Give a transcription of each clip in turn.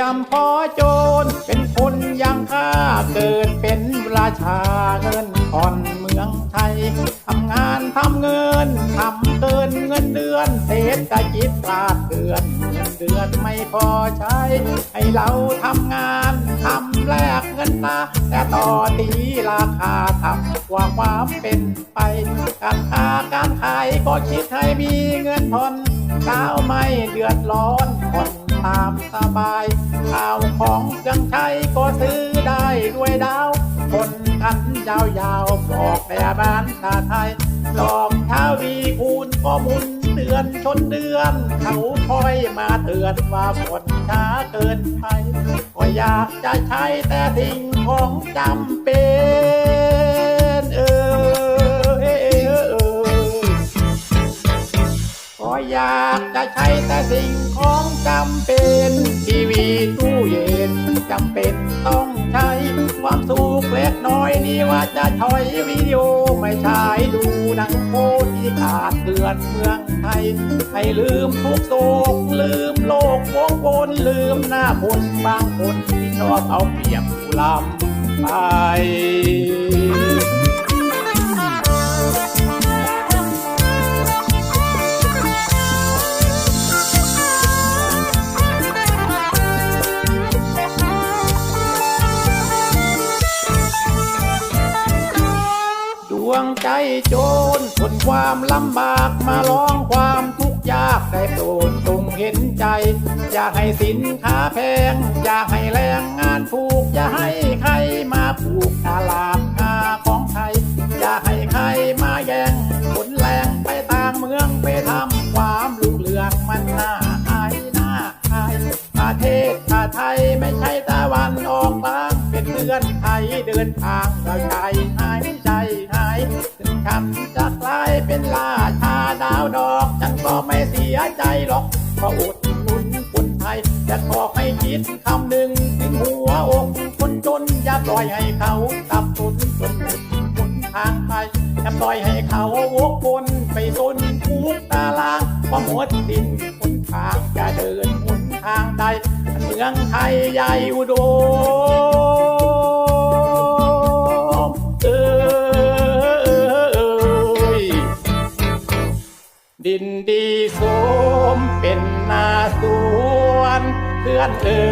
ยี่ยมพอโจร เป็นคนยังข้าเกิดเป็นราชาเงินผ่อนเมืองไทยทำงานทำเงินทำเกินเงินเดือนเศรษฐกิจพลาดเดือนเงินเดือนไม่พอใช้ ให้เราทำงานทำแลกเงินมาแต่ต่อตีราคาต่ำกว่าความเป็นไป การค้าการขายก็คิดให้มีเงินทอนสาวไม่เดือดร้อนผ่อนตามสบายาวของเครื่องใช้ก็ซื้อได้ด้วยดาว คนกันยาวๆบอกแต่บ้านตาไทยดอกเท้าวีคูณก็มุนเดือนชนเดือน เขาคอยมาเตือนว่าฝนช้าเกินไปก็อยากจะใช้แต่สิ่งของจำเป็นเออเออเออก็อยากจะใช้แต่สิ่งของจำเป็น สุกเล็กน้อยนี่ว่าจะถอยวิดีโอไม่ใช่ดูหนังโคที่ขาดเกลือนเมืองไทย ให้ลืมทุกโศกลืมโลกวงวนลืมหน้าคนบางคนที่ชอบเอาเปรียบผู้ลำไป ใจโจรทนความลำบากมาร้องความทุกข์ยากได้โปรดจงเห็นใจ อย่าให้สินค้าแพง อย่าให้แรงงานถูก อย่าให้ใครมาผูกตลาดคาของไทย อย่าให้ใครมาแย่งผลแรงไปต่างเมืองไปทำความลุกเรืองมันน่าอายน่าอายประเทศชาไทยไม่ใช่ตะวันออกกลางเป็นเพื่อนไทยเดินทางเราใจใจหาย ถึงฉันจะกลายเป็นราชาดาวดอก ฉันก็ไม่เสียใจหรอกเพราะอุดหนุนคนไทยจะขอให้คิดคำหนึ่งถึงหัวอกคนจนอย่าปล่อยให้เขาตับสนจนหมดคนทางไปอย่าปล่อยให้เขาวกวนไปจนทุกตารางเพราะหมดสิ้นคนทางจะเดินหนทางใดเมืองไทยใหญ่อุดม ดินดีโสมเป็นนาสวน เพื่อนเอ๋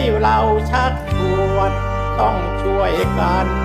ยเราชักชวน ต้องช่วยกัน